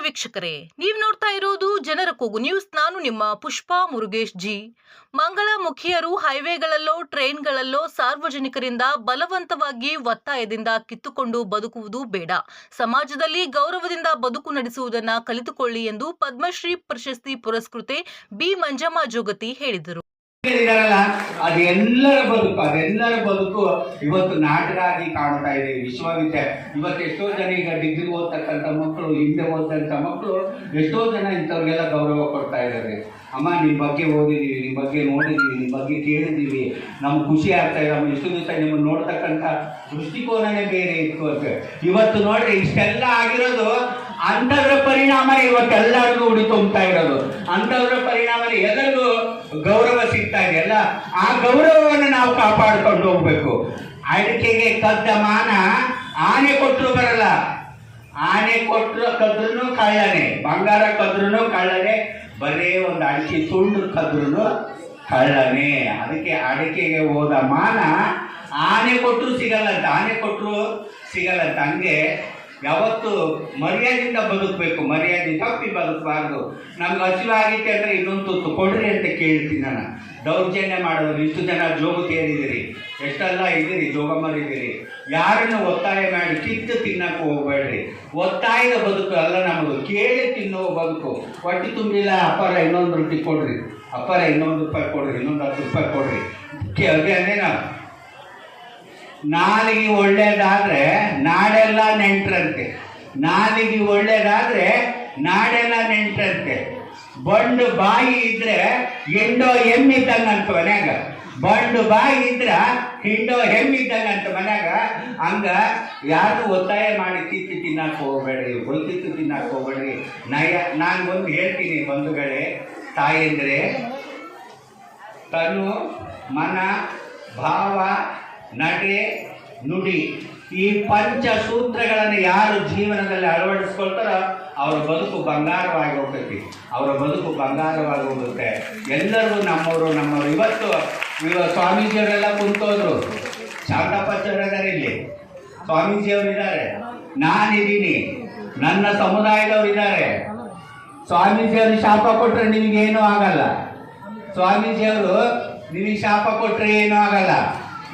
ವೀಕ್ಷಕರೇ ನೀವು ನೋಡ್ತಾ ಇರೋದು ಜನರ ಕೂಗು ನ್ಯೂಸ್ ನಾನು ನಿಮ್ಮ ಪುಷ್ಪಾ ಮುರುಗೇಶ್ ಜಿ. ಮಂಗಳ ಮುಖಿಯರು ಹೈವೇಗಳಲ್ಲೋ, ಟ್ರೈನ್ಗಳಲ್ಲೋ ಸಾರ್ವಜನಿಕರಿಂದ ಬಲವಂತವಾಗಿ ಒತ್ತಾಯದಿಂದ ಕಿತ್ತುಕೊಂಡು ಬದುಕುವುದು ಬೇಡ. ಸಮಾಜದಲ್ಲಿ ಗೌರವದಿಂದ ಬದುಕು ನಡೆಸುವುದನ್ನು ಕಲಿತುಕೊಳ್ಳಿ ಎಂದು ಪದ್ಮಶ್ರೀ ಪ್ರಶಸ್ತಿ ಪುರಸ್ಕೃತೆ ಬಿ. ಮಂಜಮ್ಮ ಜೋಗತಿ ಹೇಳಿದರು. ಇದಾರಲ್ಲ, ಅದೆಲ್ಲರ ಬದುಕು ಅದೆಲ್ಲರ ಬದುಕು ಇವತ್ತು ನಾಟಕ ಆಗಿ ಕಾಣ್ತಾ ಇದೆ ವಿಶ್ವವಿದ್ಯಾಲಯ ಇವತ್ತು ಎಷ್ಟೋ ಜನ ಈಗ ಡಿಗ್ರಿ ಓದ್ತಕ್ಕಂಥ ಮಕ್ಕಳು, ಹಿಂದೆ ಓದ್ತಕ್ಕಂಥ ಮಕ್ಕಳು, ಎಷ್ಟೋ ಜನ ಇಂಥವ್ರಿಗೆಲ್ಲ ಗೌರವ ಕೊಡ್ತಾ ಇದ್ದಾರೆ. ಅಮ್ಮ ನಿಮ್ಮ ಬಗ್ಗೆ ಓದಿದೀವಿ ನಿಮ್ಮ ಬಗ್ಗೆ ನೋಡಿದೀವಿ ನಿಮ್ಮ ಬಗ್ಗೆ ಕೇಳಿದೀವಿ. ನಮ್ಗೆ ಖುಷಿ ಆಗ್ತಾ ಇದೆ. ನಮ್ಮ ಎಷ್ಟು ದಿವಸ ನಿಮ್ಮನ್ನು ನೋಡ್ತಕ್ಕಂಥ ದೃಷ್ಟಿಕೋನನೇ ಬೇರೆ ಇತ್ತು ಅಂತ. ಇವತ್ತು ನೋಡ್ರಿ, ಇಷ್ಟೆಲ್ಲ ಆಗಿರೋದು ಅಂಥದ್ರ ಪರಿಣಾಮ ಇವತ್ತೆಲ್ಲರಿಗೂ ಉಡಿ ತುಂಬ್ತಾ ಇರೋದು. ಅಂಥದ್ರ ಪರಿಣಾಮ ಎಲ್ಲರಿಗೂ ಗೌರವ ಸಿಗ್ತಾ ಇದೆಯಲ್ಲ ಆ ಗೌರವವನ್ನು ನಾವು ಕಾಪಾಡ್ಕೊಂಡು ಹೋಗ್ಬೇಕು. ಅಡಿಕೆಗೆ ಕದ್ದ ಮಾನ ಆನೆ ಕೊಟ್ಟರು ಬರಲ್ಲ. ಆನೆ ಕೊಟ್ಟರು ಕದ್ರೂ ಕಳ್ಳನೆ, ಬಂಗಾರ ಕದ್ರೂ ಕಳ್ಳನೆ, ಬರೇ ಒಂದು ಅಡಿಕೆ ತುಂಡು ಕದ್ರೂ ಕಳ್ಳನೆ. ಅದಕ್ಕೆ ಅಡಿಕೆಗೆ ಹೋದ ಮಾನ ಆನೆ ಕೊಟ್ಟರು ಸಿಗಲ್ಲಂತ ಆನೆ ಕೊಟ್ಟರು ಸಿಗಲ್ಲಂತ ಹಂಗೆ ಯಾವತ್ತು ಮರ್ಯಾದಿಂದ ಬದುಕಬೇಕು, ಮರ್ಯಾದೆ ತಪ್ಪಿ ಬದುಕಬಾರ್ದು. ನಮ್ಗೆ ಹಸಿವಾಗೈತೆ ಅಂದರೆ ಇನ್ನೊಂದು ತುತ್ತು ಕೊಡ್ರಿ ಅಂತ ಕೇಳ್ತೀನಿ ನಾನು. ದೌರ್ಜನ್ಯ ಮಾಡೋದು ಇಷ್ಟು ಜನ ಜೋಗುತಿಯರಿದ್ದೀರಿ. ಎಷ್ಟೆಲ್ಲ ಇದ್ದೀರಿ, ಜೋಗಮ್ಮರಿದ್ದೀರಿ. ಯಾರನ್ನು ಒತ್ತಾಯ ಮಾಡಿ ಕಿತ್ತು ತಿನ್ನಕ್ಕೆ ಹೋಗಬೇಡ್ರಿ. ಒತ್ತಾಯದ ಬದುಕು ಅಲ್ಲ ನಮ್ಮದು. ಕೇಳಿ ತಿನ್ನೋ ಬದುಕು. ಹೊಟ್ಟೆ ತುಂಬಿಲ್ಲ, ಅಪ್ಪರ ಇನ್ನೊಂದು ರೊಟ್ಟಿ ಕೊಡ್ರಿ. ಅಪ್ಪರ ಇನ್ನೊಂದು ರೂಪಾಯಿ ಕೊಡ್ರಿ, ಇನ್ನೊಂದು ಹತ್ತು ರೂಪಾಯಿ ಕೊಡ್ರಿ. ಕೆ- ಅದೇ ಅದೇ ನಾವು. ನಾಲಿಗೆ ಒಳ್ಳೇದಾದ್ರೆ ನಾಡೆಲ್ಲ ನೆಂಟ್ರಂತೆ. ನಾಲಿಗೆ ಒಳ್ಳೇದಾದ್ರೆ ನಾಡೆಲ್ಲ ನೆಂಟ್ರಂತೆ. ಬಂಡು ಬಾಯಿ ಇದ್ರೆ ಎಂಡೋ ಎಮ್ಮಿದ್ದಂಗಂತ ಮನ್ಯಾಗ. ಬಂಡು ಬಾಯಿ ಇದ್ರ ಹಿಂಡೋ ಹೆಮ್ಮಿದ್ದಂಗಂತ ಮನ್ಯಾಗ. ಹಂಗ ಯಾರು ಒತ್ತಾಯ ಮಾಡಿ ಕಿತ್ತು ತಿನ್ನಕ್ಕೆ ಹೋಗ್ಬೇಡ್ರಿ ಹೊಲ್ಕಿತ್ತು ತಿನ್ನಕ್ಕೆ ಹೋಗ್ಬೇಡ್ರಿ. ನಯ, ನಾನು ಒಂದು ಹೇಳ್ತೀನಿ ಬಂಧುಗಳೇ, ತಾಯಂದ್ರೆ. ತನು ಮನ, ಭಾವ ನಡೆ ನುಡಿ, ಈ ಪಂಚ ಸೂತ್ರಗಳನ್ನು ಯಾರು ಜೀವನದಲ್ಲಿ ಅಳವಡಿಸ್ಕೊಳ್ತಾರೋ ಅವರ ಬದುಕು ಬಂಗಾರವಾಗಿ ಹೋಗ್ತೈತಿ. ಅವರ ಬದುಕು ಬಂಗಾರವಾಗಿ ಹೋಗುತ್ತೆ. ಎಲ್ಲರಿಗೂ ನಮ್ಮವರು ನಮ್ಮವರು. ಇವತ್ತು, ಇವ ಸ್ವಾಮೀಜಿಯವರೆಲ್ಲ ಕುಂತೋದ್ರು. ಶಾಂತಪ್ಪಚ್ಚವರಿದ್ದಾರೆ ಇಲ್ಲಿ. ಸ್ವಾಮೀಜಿಯವರು ಇದ್ದಾರೆ ನಾನಿದ್ದೀನಿ. ನನ್ನ ಸಮುದಾಯದವರು ಇದ್ದಾರೆ ಸ್ವಾಮೀಜಿಯವರು ಶಾಪ ಕೊಟ್ಟರೆ ನಿಮಗೇನೂ ಆಗಲ್ಲ. ಸ್ವಾಮೀಜಿಯವರು ನಿಮಗೆ ಶಾಪ ಕೊಟ್ಟರೆ ಏನೂ ಆಗಲ್ಲ.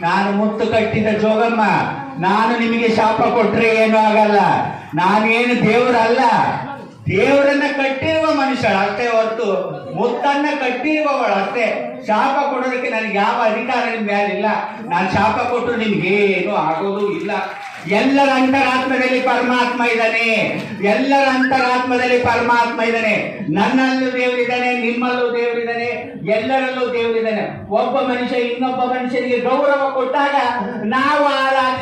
ನಾನು ಮುತ್ತು ಕಟ್ಟಿದ ಜೋಗಮ್ಮ ನಾನು ನಿಮಗೆ ಶಾಪ ಕೊಟ್ಟರೆ ಏನೂ ಆಗಲ್ಲ. ನಾನೇನು ದೇವರಲ್ಲ. ದೇವರನ್ನ ಕಟ್ಟಿರುವ ಮನುಷ್ಯ ಅಷ್ಟೇ ಹೊರತು ಮುತ್ತನ್ನ ಕಟ್ಟಿರುವವಳು ಅಷ್ಟೇ. ಶಾಪ ಕೊಡೋದಕ್ಕೆ ನನಗೆ ಯಾವ ಅಧಿಕಾರ ನಿಮ್ಮ ಮೇಲಿಲ್ಲ. ನಾನು ಶಾಪ ಕೊಟ್ಟರು ನಿಮ್ಗೇನು ಆಗೋದು ಇಲ್ಲ. ಎಲ್ಲರ ಅಂತರಾತ್ಮದಲ್ಲಿ ಪರಮಾತ್ಮ ಇದ್ದಾನೆ. ಎಲ್ಲರ ಅಂತರಾತ್ಮದಲ್ಲಿ ಪರಮಾತ್ಮ ಇದ್ದಾನೆ. ನನ್ನಲ್ಲೂ ದೇವರಿದ್ದಾನೆ ನಿಮ್ಮಲ್ಲೂ ದೇವರಿದ್ದಾನೆ ಎಲ್ಲರಲ್ಲೂ ದೇವರಿದ್ದಾನೆ ಒಬ್ಬ ಮನುಷ್ಯ ಇನ್ನೊಬ್ಬ ಮನುಷ್ಯನಿಗೆ ಗೌರವ ಕೊಟ್ಟಾಗ ನಾವು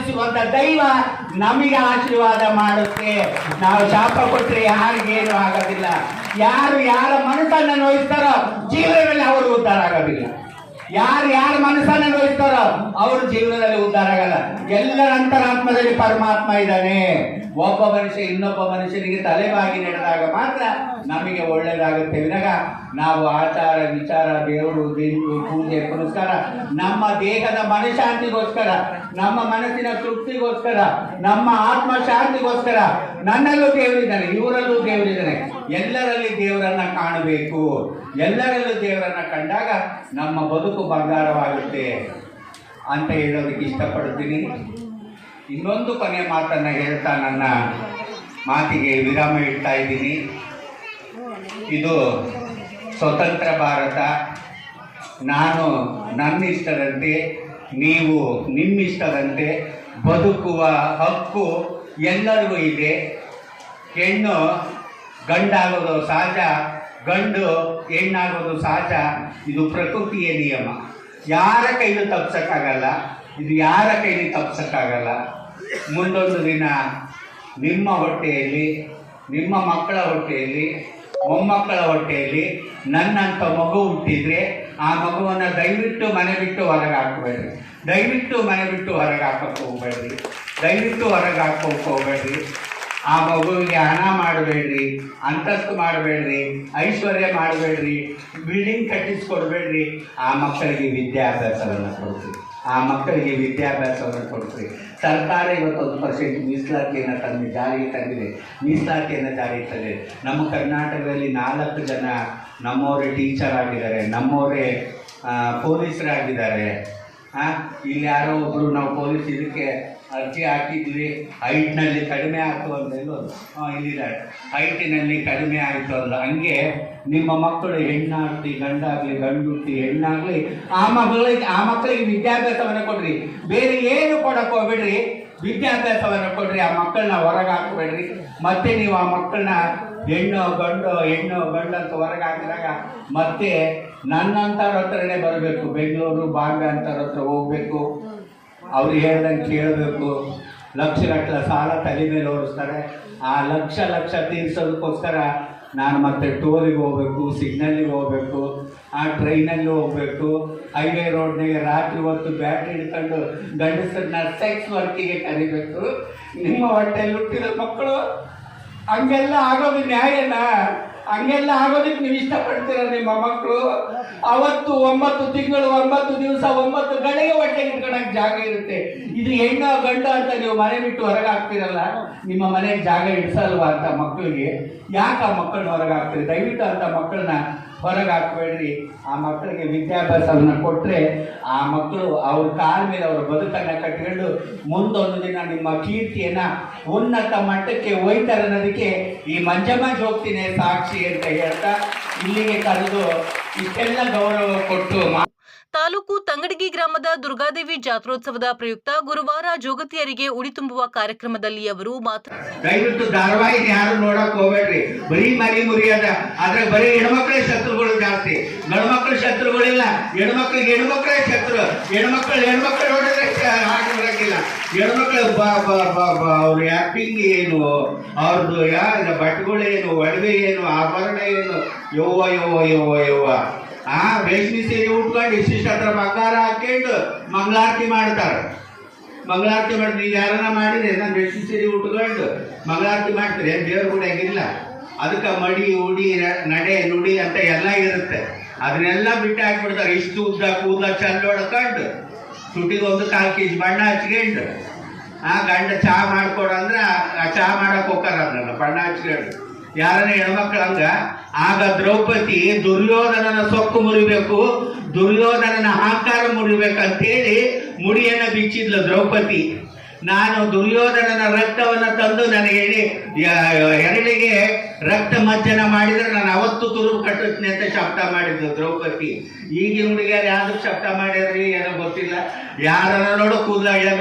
ಆರಾಧಿಸುವಂತ ದೈವ ನಮಗೆ ಆಶೀರ್ವಾದ ಮಾಡುತ್ತೆ. ನಾವು ಶಾಪ ಕೊಟ್ಟರೆ ಯಾರಿಗೇನು ಆಗೋದಿಲ್ಲ. ಯಾರು ಯಾರ ಮನಸ್ಸನ್ನು ನೋಯಿಸ್ತಾರೋ ಜೀವನದಲ್ಲಿ ಅವರು ಉದ್ಧಾರ ಆಗೋದಿಲ್ಲ. ಯಾರು ಯಾರ ಮನಸ್ಸನ್ನ ನೋಯಿಸ್ತಾರೋ ಅವ್ರ ಜೀವನದಲ್ಲಿ ಉದ್ಧಾರ ಆಗಲ್ಲ. ಎಲ್ಲರ ಅಂತರಾತ್ಮದಲ್ಲಿ ಪರಮಾತ್ಮ ಇದ್ದಾನೆ. ಒಬ್ಬ ಮನುಷ್ಯ ಇನ್ನೊಬ್ಬ ಮನುಷ್ಯನಿಗೆ ತಲೆಬಾಗಿ ನಡೆದಾಗ ಮಾತ್ರ ನಮಗೆ ಒಳ್ಳೇದಾಗುತ್ತೆ. ವಿನಗ, ನಾವು ಆಚಾರ, ವಿಚಾರ, ದೇವರು ದೇವರು ಪೂಜೆ ಪುರಸ್ಕಾರ ನಮ್ಮ ದೇಹದ ಮನಶಾಂತಿಗೋಸ್ಕರ, ನಮ್ಮ ಮನಸ್ಸಿನ ತೃಪ್ತಿಗೋಸ್ಕರ, ನಮ್ಮ ಆತ್ಮ ಶಾಂತಿಗೋಸ್ಕರ ನನ್ನಲ್ಲೂ ದೇವರಿದ್ದಾನೆ, ಇವರಲ್ಲೂ ದೇವರಿದ್ದಾನೆ. ಎಲ್ಲರಲ್ಲಿ ದೇವರನ್ನ ಕಾಣಬೇಕು. ಎಲ್ಲರಲ್ಲೂ ದೇವರನ್ನ ಕಂಡಾಗ ನಮ್ಮ ಬದುಕು ಬಂಗಾರವಾಗುತ್ತೆ ಅಂತ ಹೇಳೋದಕ್ಕೆ ಇಷ್ಟಪಡ್ತೀನಿ ಇನ್ನೊಂದು ಕೊನೆ ಮಾತನ್ನ ಹೇಳ್ತಾ ನನ್ನ ಮಾತಿಗೆ ವಿರಾಮ ಇಡ್ತಾ ಇದ್ದೀನಿ. ಇದು ಸ್ವತಂತ್ರ ಭಾರತ. ನಾನು ನನ್ನ ಇಷ್ಟದಂತೆ ನೀವು ನಿಮ್ಮ ಇಷ್ಟದಂತೆ ಬದುಕುವ ಹಕ್ಕು ಎಲ್ಲರಿಗೂ ಇದೆ. ಹೆಣ್ಣು ಗಂಡಾಗೋದು ಸಹಜ. ಗಂಡು ಹೆಣ್ಣಾಗೋದು ಸಹಜ? ಇದು ಪ್ರಕೃತಿಯ ನಿಯಮ. ಯಾರ ಕೈಲೂ ತಪ್ಸೋಕ್ಕಾಗಲ್ಲ. ಇದು ಯಾರ ಕೈಲಿ ತಪ್ಸೋಕ್ಕಾಗಲ್ಲ. ಮುಂದೊಂದು ದಿನ ನಿಮ್ಮ ಹೊಟ್ಟೆಯಲ್ಲಿ, ನಿಮ್ಮ ಮಕ್ಕಳ ಹೊಟ್ಟೆಯಲ್ಲಿ, ಮೊಮ್ಮಕ್ಕಳ ಹೊಟ್ಟೆಯಲ್ಲಿ ನನ್ನಂಥ ಮಗು ಹುಟ್ಟಿದ್ರೆ ಆ ಮಗುವನ್ನು ದಯವಿಟ್ಟು ಮನೆ ಬಿಟ್ಟು ಹೊರಗೆ ಹಾಕಬೇಡ್ರಿ ದಯವಿಟ್ಟು ಮನೆ ಬಿಟ್ಟು ಹೊರಗೆ ಹಾಕಕ್ಕೆ ಹೋಗ್ಬೇಡ್ರಿ. ದಯವಿಟ್ಟು ಹೊರಗೆ ಹಾಕೋಕೆ ಹೋಗ್ಬೇಡ್ರಿ. ಆ ಮಗುವಿಗೆ ಹಣ ಮಾಡಬೇಡ್ರಿ, ಅಂತಸ್ತು ಮಾಡಬೇಡ್ರಿ, ಐಶ್ವರ್ಯ ಮಾಡಬೇಡ್ರಿ ಬಿಲ್ಡಿಂಗ್ ಕಟ್ಟಿಸ್ಕೊಡ್ಬೇಡ್ರಿ, ಆ ಮಕ್ಕಳಿಗೆ ವಿದ್ಯಾಭ್ಯಾಸವನ್ನು ಕೊಡ್ತೀವಿ ಆ ಮಕ್ಕಳಿಗೆ ವಿದ್ಯಾಭ್ಯಾಸವನ್ನು ಕೊಡ್ತೀರಿ ಸರ್ಕಾರ ಇವತ್ತೊಂದು ಪರ್ಸೆಂಟ್ ಮೀಸಲಾತಿಯನ್ನು ತಂದು ಜಾರಿಗೆ ತಂದಿದೆ. ಮೀಸಲಾತಿಯನ್ನು ಜಾರಿಗೆ ತಂದಿದೆ. ನಮ್ಮ ಕರ್ನಾಟಕದಲ್ಲಿ ನಾಲ್ಕು ಜನ ನಮ್ಮವರೇ ಟೀಚರ್ ಆಗಿದ್ದಾರೆ, ನಮ್ಮವರೇ ಪೊಲೀಸರಾಗಿದ್ದಾರೆ ಹಾಂ, ಇಲ್ಲಿ ಯಾರೋ ಒಬ್ಬರು ನಾವು ಪೊಲೀಸ್ ಇದಕ್ಕೆ ಅರ್ಜಿ ಹಾಕಿದ್ವಿ. ಹೈಟ್ನಲ್ಲಿ ಕಡಿಮೆ ಆಯಿತು ಅಂತ ಹಾಂ ಇಲ್ಲಿದ್ದಾರೆ ಹೈಟಿನಲ್ಲಿ ಕಡಿಮೆ ಆಯಿತು ಅಂದ ಹಂಗೆ ನಿಮ್ಮ ಮಕ್ಕಳು ಹೆಣ್ಣಾಗಲಿ, ಗಂಡಾಗಲಿ, ಗಂಡುಟ್ಟಿ, ಹೆಣ್ಣಾಗಲಿ, ಆ ಮಗಳಿಗೆ, ಆ ಮಕ್ಕಳಿಗೆ ವಿದ್ಯಾಭ್ಯಾಸವನ್ನು ಕೊಡ್ರಿ. ಬೇರೆ ಏನು ಕೊಡಕ್ಕೆ ಹೋಗ್ಬೇಡ್ರಿ. ವಿದ್ಯಾಭ್ಯಾಸವನ್ನು ಕೊಡ್ರಿ, ಆ ಮಕ್ಕಳನ್ನ ಹೊರಗೆ ಹಾಕಬೇಡ್ರಿ ಮತ್ತೆ ನೀವು ಆ ಮಕ್ಕಳನ್ನ ಹೆಣ್ಣು, ಗಂಡು ಹೆಣ್ಣು, ಗಂಡು ಅಂತ ಹೊರಗೆ ಹಾಕಿದಾಗ ಮತ್ತೆ ನನ್ನಂಥವ್ರ ಹತ್ರನೇ ಬರಬೇಕು. ಬೆಂಗಳೂರು, ಬಾಂಬೆ ಅಂಥವ್ರ ಹತ್ರ ಹೋಗ್ಬೇಕು. ಅವ್ರು ಹೇಳ್ದಂಗೆ ಕೇಳಬೇಕು. ಲಕ್ಷ ಲಕ್ಷ ಸಾಲ ತಲೆ ಮೇಲೆ ಓಡಿಸ್ತಾರೆ. ಆ ಲಕ್ಷ ಲಕ್ಷ ತೀರ್ಸೋದಕ್ಕೋಸ್ಕರ ನಾನು ಮತ್ತೆ ಟೋರಿಗೆ ಹೋಗ್ಬೇಕು ಸಿಗ್ನಲ್ಲಿಗೆ ಹೋಗ್ಬೇಕು, ಆ ಟ್ರೈನಲ್ಲಿ ಹೋಗ್ಬೇಕು. ಹೈವೇ ರೋಡ್ನಾಗೆ ರಾತ್ರಿ ಹೊತ್ತು ಬ್ಯಾಟ್ರಿ ಹಿಡ್ಕೊಂಡು ಗಂಡಸರನ್ನ ಸೆಕ್ಸ್ ವರ್ಕಿಗೆ ಕರಿಬೇಕು. ನಿಮ್ಮ ಹೊಟ್ಟೆಯಲ್ಲಿ ಹುಟ್ಟಿದ ಮಕ್ಕಳು ಹಂಗೆಲ್ಲ ಆಗೋದು ನ್ಯಾಯನಾ? ಹಂಗೆಲ್ಲ ಆಗೋದಕ್ಕೆ ನೀವು ಇಷ್ಟಪಡ್ತೀರ ನಿಮ್ಮ ಮಕ್ಕಳು? ಅವತ್ತು ಒಂಬತ್ತು ತಿಂಗಳು, ಒಂಬತ್ತು ದಿವಸ, ಒಂಬತ್ತು ಗಂಟೆಗೆ ಹೊಟ್ಟೆ ಇಟ್ಕೊಳಕ್ ಜಾಗ ಇರುತ್ತೆ. ಇದು ಹೆಣ್ಣು ಗಂಡು ಅಂತ ನೀವು ಮನೆ ಬಿಟ್ಟು ಹೊರಗೆ ಹಾಕ್ತಿರಲ್ಲ ನಿಮ್ಮ ಮನೆಗೆ ಜಾಗ ಇಡ್ಸಲ್ವಾ ಅಂತ ಮಕ್ಕಳಿಗೆ? ಯಾಕೆ ಆ ಮಕ್ಕಳನ್ನ ಹೊರಗೆ ದಯವಿಟ್ಟು ಅಂತ ಮಕ್ಕಳನ್ನ ಹೊರಗೆ ಹಾಕಬೇಡ್ರಿ ಆ ಮಕ್ಕಳಿಗೆ ವಿದ್ಯಾಭ್ಯಾಸವನ್ನು ಕೊಟ್ಟರೆ ಆ ಮಕ್ಕಳು ಅವ್ರ ಕಾಲ ಮೇಲೆ ಅವ್ರ ಬದುಕನ್ನು ಕಟ್ಕೊಂಡು ಮುಂದೊಂದು ದಿನ ನಿಮ್ಮ ಕೀರ್ತಿಯನ್ನ ಉನ್ನತ ಮಟ್ಟಕ್ಕೆ ಒಯ್ತಾರೆ ಅನ್ನೋದಕ್ಕೆ ಈ ಮಂಜಮ್ಮ ಹೋಗ್ತೀನಿ ಸಾಕ್ಷಿ ಅಂತ ಹೇಳ್ತಾ ಇಲ್ಲಿಗೆ ಕರೆದು ಇಷ್ಟೆಲ್ಲ ಗೌರವ ಕೊಟ್ಟು ತಾಲೂಕು ತಂಗಡಗಿ ಗ್ರಾಮದ ದುರ್ಗಾದೇವಿ ಜಾತ್ರೋತ್ಸವದ ಪ್ರಯುಕ್ತ ಗುರುವಾರ ಜೋಗತಿಯರಿಗೆ ಉಡಿ ತುಂಬುವ ಕಾರ್ಯಕ್ರಮದಲ್ಲಿ ಅವರು ದಯವಿಟ್ಟು ಧಾರಾವಾಹಿ ಯಾರು ನೋಡಕ್ ಹೋಗ್ಬೇಡ್ರಿ. ಬರೀ ಮರಿ ಮುರಿಯದ ಆದ್ರೆ ಬರೀ ಹೆಣ್ಮಕ್ಳೇ ಶತ್ರುಗಳು ಜಾಸ್ತಿ. ಗಂಡ್ಮಕ್ಳು ಶತ್ರುಗಳಿಲ್ಲ. ಹೆಣ್ಮಕ್ಳಿಗೆ ಹೆಣ್ಮಕ್ಳೇ ಶತ್ರು. ಹೆಣ್ಮಕ್ಳು ಹೆಣ್ಮಕ್ಳು ನೋಡಿದ್ರೆ ಹೆಣ್ಮಕ್ಳು ಬಾ, ಬ ಬ ಅವ್ರ ಆ್ಯಕ್ಟಿಂಗ್ ಏನು? ಅವ್ರದ್ದು ಯಾ ಬಟ್ಟುಗಳೇನು ಒಡವೆ ಏನು? ಆಭರಣ ಏನು? ಯವ್ವ ಯವ್ವ ಯವ್ವ ಯವ್ವ. ಆ ರೇಷ್ಮೆ ಸೀರೆ ಉಟ್ಕೊಂಡು ಇಷ್ಟಿಷ್ಟ ಹತ್ರ ಬಂಗಾರ ಹಾಕೊಂಡು ಮಂಗಳಾರತಿ ಮಾಡ್ತಾರೆ. ಮಂಗಳಾರತಿ ಮಾಡಿ ನೀವು ಯಾರನ್ನ ಮಾಡಿದ್ರೆ ನಾನು ರೇಷ್ಮೆ ಸೀರೆ ಉಟ್ಕೊಂಡು ಮಂಗಳಾರತಿ ಮಾಡ್ತೀರಿ. ದೇವ್ರ ಕೂಡ ಹೆಂಗಿಲ್ಲ. ಅದಕ್ಕೆ ಮಡಿ, ಉಡಿ ನಡೆ, ನುಡಿ ಅಂತ ಎಲ್ಲ ಇರುತ್ತೆ. ಅದನ್ನೆಲ್ಲ ಬಿಟ್ಟು ಹಾಕ್ಬಿಡ್ತಾರೆ. ಇಷ್ಟು ಉದ್ದ, ಕೂದಲ ಚಂದ ಹೊಡ್ಕೊಂಡು ತುಟಿಗೆ ಒಂದು ಕಾಲು ಕೆ ಜಿ ಬಣ್ಣ ಹಚ್ಕೊಂಡು ಆ ಗಂಡ ಚಹಾ ಮಾಡ್ಕೊಡು ಅಂದ್ರೆ ಆ- ಚಹಾ ಮಾಡಕ್ಕೆ ಹೋಗಾರ ಅದನ್ನ ಬಣ್ಣ ಹಚ್ಕೊಂಡು. ಯಾರನ್ನ ಹೆಣ್ಮಕ್ಳು ಹಂಗ ಆಗ ದ್ರೌಪದಿ ದುರ್ಯೋಧನನ ಸೊಕ್ಕು ಮುರಿಬೇಕು ದುರ್ಯೋಧನನ ಅಹಂಕಾರ ಮುರಿಬೇಕಂತೇಳಿ ಮುಡಿಯನ್ನ ಬಿಚ್ಚಿದ್ಲು ದ್ರೌಪದಿ. ನಾನು ದುರ್ಯೋಧನನ ರಕ್ತವನ್ನು ತಂದು ನನಗೆ ಎರಡಿಗೆ ರಕ್ತ ಮಜ್ಜನ ಮಾಡಿದ್ರೆ ನಾನು ಅವತ್ತು ತುರು ಕಟ್ಟುತ್ತೀನಿ ಅಂತ ಶಬ್ದ ಮಾಡಿದ್ದು ದ್ರೌಪದಿ. ಈಗಿನ ಹುಡುಗಿಯರು ಯಾರು ಶಬ್ದ ಮಾಡಿದ್ರಿ ಏನೋ ಗೊತ್ತಿಲ್ಲ. ಯಾರನ್ನ ನೋಡು ಕೂದಲ ಎಳೆ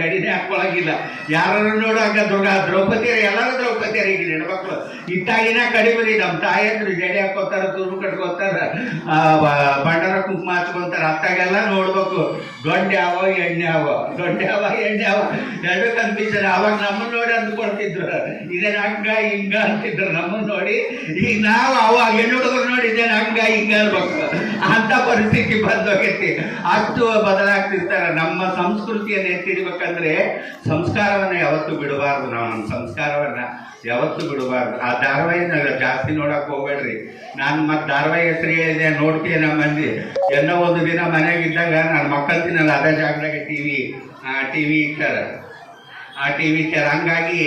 ಗಡಿನೇ ಹಾಕೊಳಗಿಲ್ಲ. ಯಾರನ್ನ ನೋಡು ಹಂಗ ದುರ್ಗ ದ್ರೌಪದಿಯರು, ಎಲ್ಲರೂ ದ್ರೌಪದಿಯರು ಈಗ ಹೆಣ್ಮಕ್ಳು. ಇತ್ತಾಗಿನ ಕಡಿಮೆ ನಮ್ಮ ತಾಯಿಯಂದ್ರು ಜಡಿ ಹಾಕೋತಾರ, ತುರು ಕಟ್ಕೋತಾರ ಬಂಡಾರ ಕುಂಕುಮ ಹಚ್ಕೊಂತಾರ, ಅತ್ತಾಗೆಲ್ಲ ನೋಡ್ಬೇಕು. ಯಾವ ಎಣ್ಣೆ ಯಾವ ಗೊಂಡ್ಯಾವ ಯಾವ ಎಣ್ಣೆ ಯಾವ ಎರಡು ಕನ್ಫ್ಯೂಷನ್ ಅವಾಗ ನಮ್ಮನ್ನ ನೋಡಿ ಅಂದ್ಕೊಳ್ತಿದ್ರು ಇದೇನ್ ಹಂಗ ಹಿಂಗ ಅಂತಿದ್ರು ನಮ್ಮನ್ನ ನೋಡಿ. ಈಗ ನಾವು ಅವಾಗ ಹೆಣ್ಣು ಹುಡುಗರು ನೋಡಿ ಇದೇನು ಹಂಗ ಹಿಂಗ ಅನ್ಬೇಕು ಅಂತ ಪರಿಸ್ಥಿತಿ ಬಂದೋಗೈತಿ. ಅಷ್ಟು ಬದಲಾಗ್ತಿರ್ತಾರೆ. ನಮ್ಮ ಸಂಸ್ಕೃತಿಯನ್ನು ಎತ್ತಿಡ್ಬೇಕಂದ್ರೆ ಸಂಸ್ಕಾರವನ್ನ ಯಾವತ್ತು ಬಿಡಬಾರ್ದು. ನಾವು ನಮ್ಮ ಸಂಸ್ಕಾರವನ್ನ ಯಾವತ್ತು ಬಿಡಬಾರ್ದು. ಆ ಧಾರಾವಾಹಿನ ಜಾಸ್ತಿ ನೋಡಕ್ ಹೋಗ್ಬೇಡ್ರಿ. ನಾನು ಮತ್ತೆ ಧಾರಾವಾಹಿ ಹೆಸರು ಹೇಳಿದೆ ನೋಡ್ತೀನಿ ನಮ್ಮ ಮಂದಿ ಏನೋ ಒಂದು ದಿನ ಮನೆಯಾಗಿದ್ದಾಗ ನನ್ನ ಮಕ್ಕಳ ತಿನ್ನಲ್ಲ, ಅದೇ ಜಾಗದಾಗ ಟಿವಿ ಟಿವಿ ಇಟ್ಟಾರ ಆ ಟಿವಿ ಇಟ್ಟಾರ ಹಂಗಾಗಿ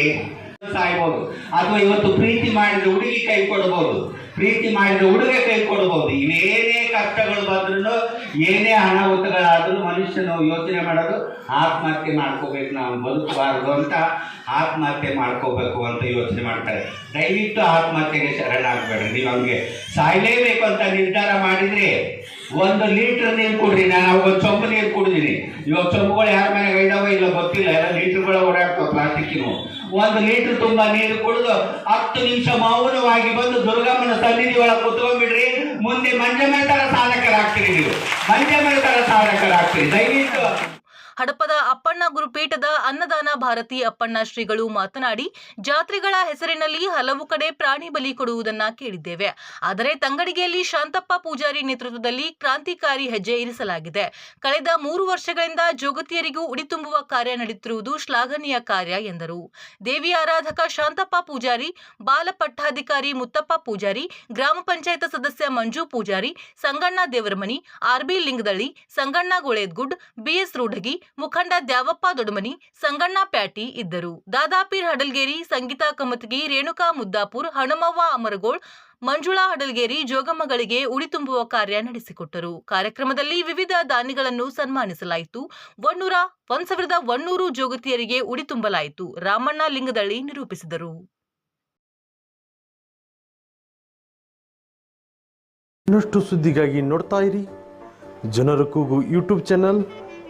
ಸಾಯ್ಬೋದು ಅಥವಾ ಇವತ್ತು ಪ್ರೀತಿ ಮಾಡಿದ ಹುಡುಗಿ ಕೈ ಕೊಡ್ಬೋದು. ಪ್ರೀತಿ ಮಾಡಿದ ಹುಡುಗ ಕೈ ಕೊಡ್ಬೋದು. ಇವೇನೇ ಕಷ್ಟಗಳು ಬಂದ್ರು ಏನೇ ಅನಾಹುತಗಳಾದ್ರೂ ಮನುಷ್ಯನು ಯೋಚನೆ ಮಾಡೋದು, ಆತ್ಮಹತ್ಯೆ ಮಾಡ್ಕೋಬೇಕು, ನಾವು ಬದುಕಬಾರದು ಅಂತ ಆತ್ಮಹತ್ಯೆ ಮಾಡ್ಕೋಬೇಕು ಅಂತ ಯೋಚನೆ ಮಾಡ್ತಾರೆ. ದಯವಿಟ್ಟು ಆತ್ಮಹತ್ಯೆಗೆ ಶರಣಾಗಬೇಡ್ರಿ ನೀವು ಹಂಗೆ ಸಾಯ್ಲೇಬೇಕು ಅಂತ ನಿರ್ಧಾರ ಮಾಡಿದ್ರೆ ಒಂದು ಲೀಟರ್ ನೀರು ಕೊಡ್ರಿ, ನಾನು ಅವಾಗ ಚೊಂಬು ನೀರು ಕುಡಿದೀನಿ. ಇವಾಗ ಚೊಂಬುಗಳು ಯಾರ ಮನೆ ಇದಾವ ಇಲ್ಲ ಗೊತ್ತಿಲ್ಲ, ಎಲ್ಲ ಲೀಟರ್ಗಳು ಓಡಾಡ್ತಾವ ಪ್ಲಾಸ್ಟಿಕ್ಕಿನ ಒಂದು ಲೀಟರ್ ತುಂಬಾ ನೀರು ಕುಡಿದು ಹತ್ತು ನಿಮಿಷ ಮೌನವಾಗಿ ಬಂದು ದುರ್ಗಮ್ಮನ ಸನ್ನಿಧಿ ಒಳಗೆ ಕುತ್ಕೊಂಡ್ಬಿಡ್ರಿ, ಮುಂದೆ ಮಂಜಮೆ ತರ ಸಾಧಕರಾಗ್ತೀರಿ ನೀವು. ಮಂಜಮೆ ತರ ಸಾಧಕರಾಗ್ತೀರಿ. ದಯವಿಟ್ಟು ಹಡಪದ ಅಪ್ಪಣ್ಣ ಗುರುಪೀಠದ ಅನ್ನದಾನ ಭಾರತಿ ಅಪ್ಪಣ್ಣ ಶ್ರೀಗಳು ಮಾತನಾಡಿ, ಜಾತ್ರೆಗಳ ಹೆಸರಿನಲ್ಲಿ ಹಲವು ಕಡೆ ಪ್ರಾಣಿ ಬಲಿ ಕೊಡುವುದನ್ನ ಕೇಳಿದ್ದೇವೆ. ಆದರೆ ತಂಗಡಿಗೆಯಲ್ಲಿ ಶಾಂತಪ್ಪ ಪೂಜಾರಿ ನೇತೃತ್ವದಲ್ಲಿ ಕ್ರಾಂತಿಕಾರಿ ಹೆಜ್ಜೆ ಇರಿಸಲಾಗಿದೆ. ಕಳೆದ ಮೂರು ವರ್ಷಗಳಿಂದ ಜೋಗತಿಯರಿಗೂ ಉಡಿ ತುಂಬುವ ಕಾರ್ಯ ನಡೆಯುತ್ತಿರುವುದು ಶ್ಲಾಘನೀಯ ಕಾರ್ಯ ಎಂದರು. ದೇವಿ ಆರಾಧಕ ಶಾಂತಪ್ಪ ಪೂಜಾರಿ, ಬಾಲ ಪಟ್ಟಾಧಿಕಾರಿ ಮುತ್ತಪ್ಪ ಪೂಜಾರಿ, ಗ್ರಾಮ ಪಂಚಾಯತ್ ಸದಸ್ಯ ಮಂಜು ಪೂಜಾರಿ, ಸಂಗಣ್ಣ ದೇವರಮನಿ ಆರ್ಬಿ ಲಿಂಗದಳ್ಳಿ, ಸಂಗಣ್ಣ ಗೊಳೇದ್ಗುಡ್ ಬಿಎಸ್ ರೂಢಗಿ ಮುಖಂಡ ದ್ಯಾವಪ್ಪ ದೊಡಮನಿ ಸಂಗಣ್ಣ ಪ್ಯಾಟಿ ಇದ್ದರು. ದಾದಾಪೀರ್ ಹಡಲ್ಗೇರಿ, ಸಂಗೀತಾ ಕಮತ್ಗಿ, ರೇಣುಕಾ ಮುದ್ದಾಪುರ್ ಹನುಮವ್ವ ಅಮರಗೋಳ್, ಮಂಜುಳಾ ಹಡಲ್ಗೇರಿ, ಜೋಗಮ್ಮಗಳಿಗೆ ಉಡಿ ತುಂಬುವ ಕಾರ್ಯ ನಡೆಸಿಕೊಟ್ಟರು. ಕಾರ್ಯಕ್ರಮದಲ್ಲಿ ವಿವಿಧ ದಾನಿಗಳನ್ನು ಸನ್ಮಾನಿಸಲಾಯಿತು. ಒನ್ನೂರ, ಒಂದ್ ಸಾವಿರದ ಒನ್ನೂರು ಜೋಗತಿಯರಿಗೆ ಉಡಿ ತುಂಬಲಾಯಿತು. ರಾಮಣ್ಣ ಲಿಂಗದಳ್ಳಿ ನಿರೂಪಿಸಿದರು. ಇನ್ನಷ್ಟು ಸುದ್ದಿಗಾಗಿ ನೋಡ್ತಾ ಇರಿ. ಜನರ ಕೂಗು ಯೂಟ್ಯೂಬ್ ಚಾನಲ್.